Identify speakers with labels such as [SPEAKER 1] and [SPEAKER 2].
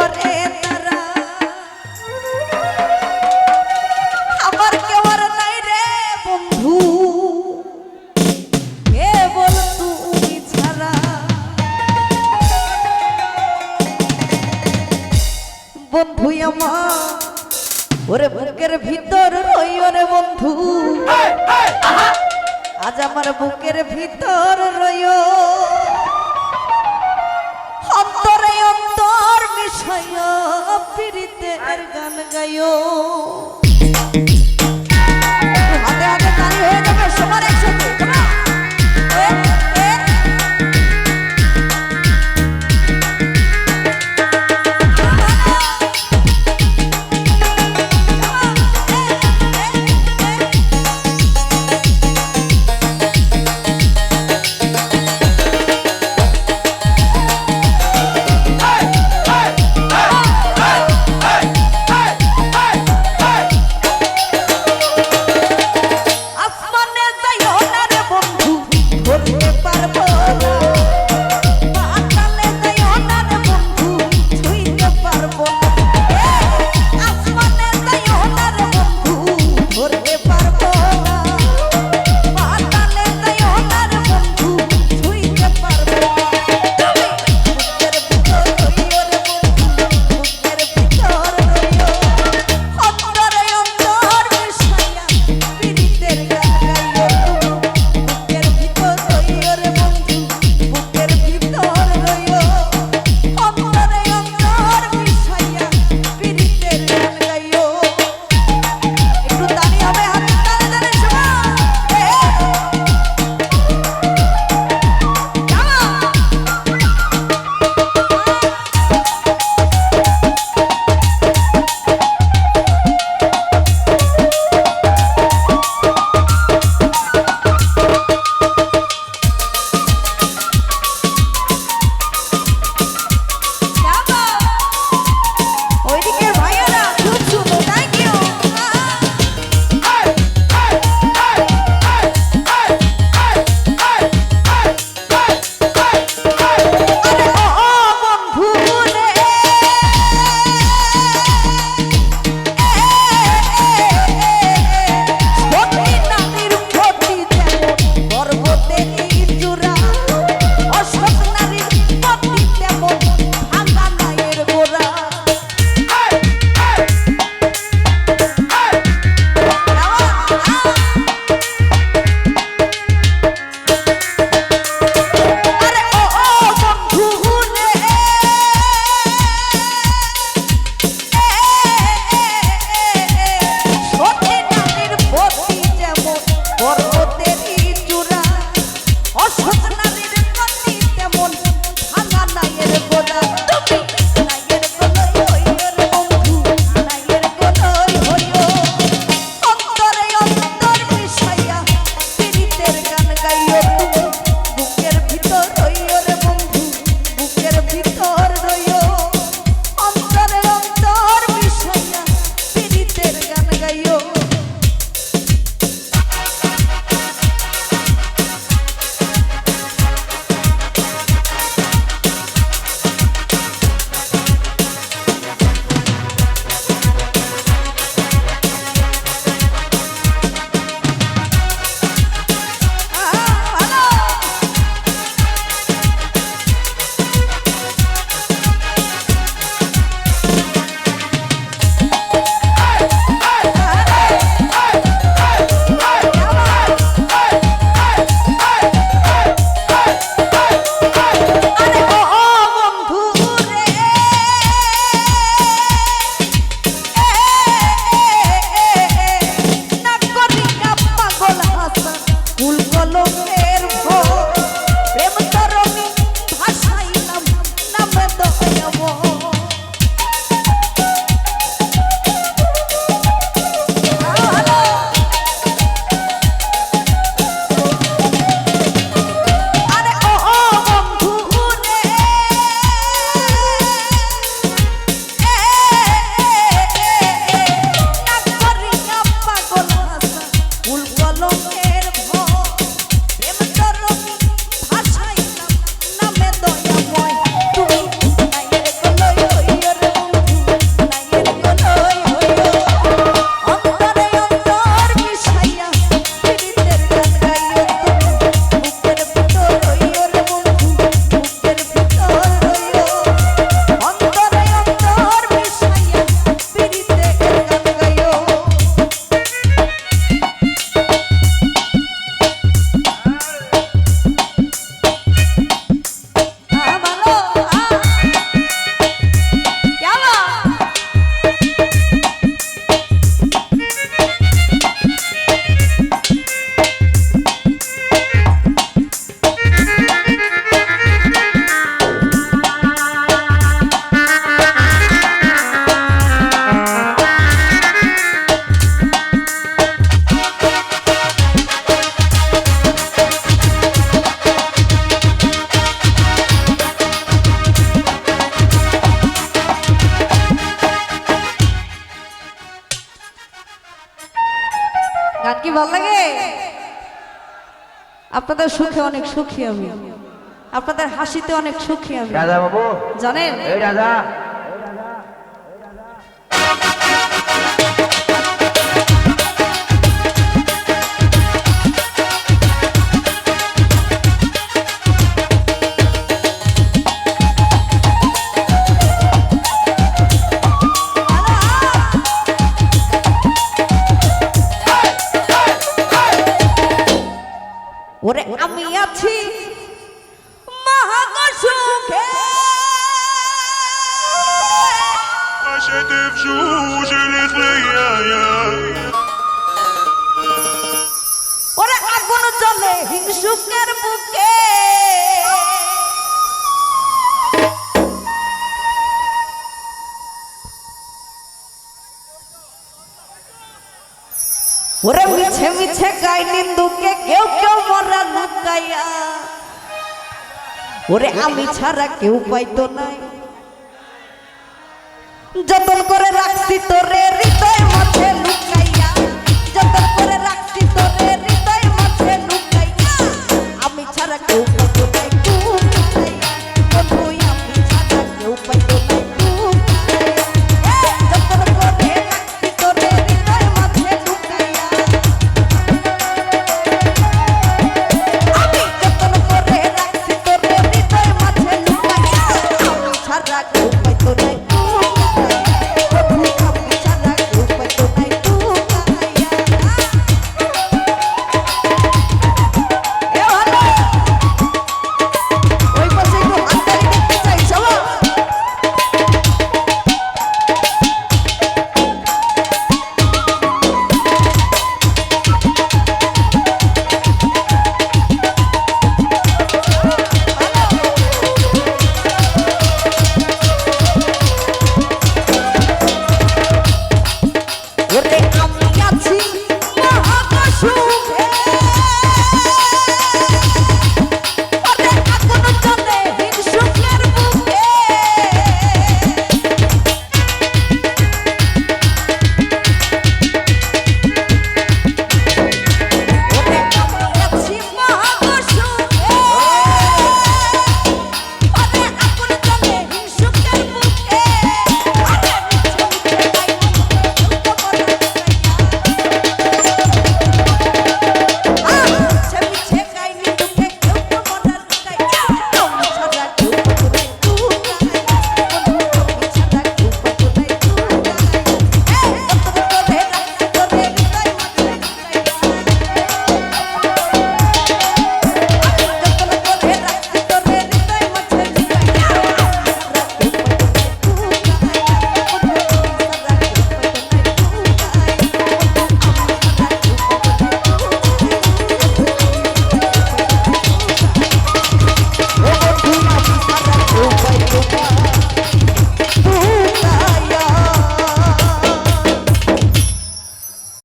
[SPEAKER 1] করে তারা। আমার কেউ নাই রে বন্ধু। কেবল তুমি ছাড়া। বন্ধু আমার ওরে বুকের ভিতর রইও রে বন্ধু। আজ আমার বুকের ভিতর রইও। মিশায় পীড়িতের গান গাইও। আপনাদের সুখে অনেক সুখী আমি। আপনাদের হাসিতে অনেক সুখী আমি।
[SPEAKER 2] রাজা বাবু
[SPEAKER 1] জানেন?
[SPEAKER 2] এই রাজা
[SPEAKER 1] হিংসুকের বুকে। ওরে মিছে মিছে গাই নিন্দুকে, কেউ কেউ মরা লুকাইয়া। ওরে আমি ছাড়া কেউ পাইতো নাই। যতন করে রাখছি তোরে, হৃদয় I'll.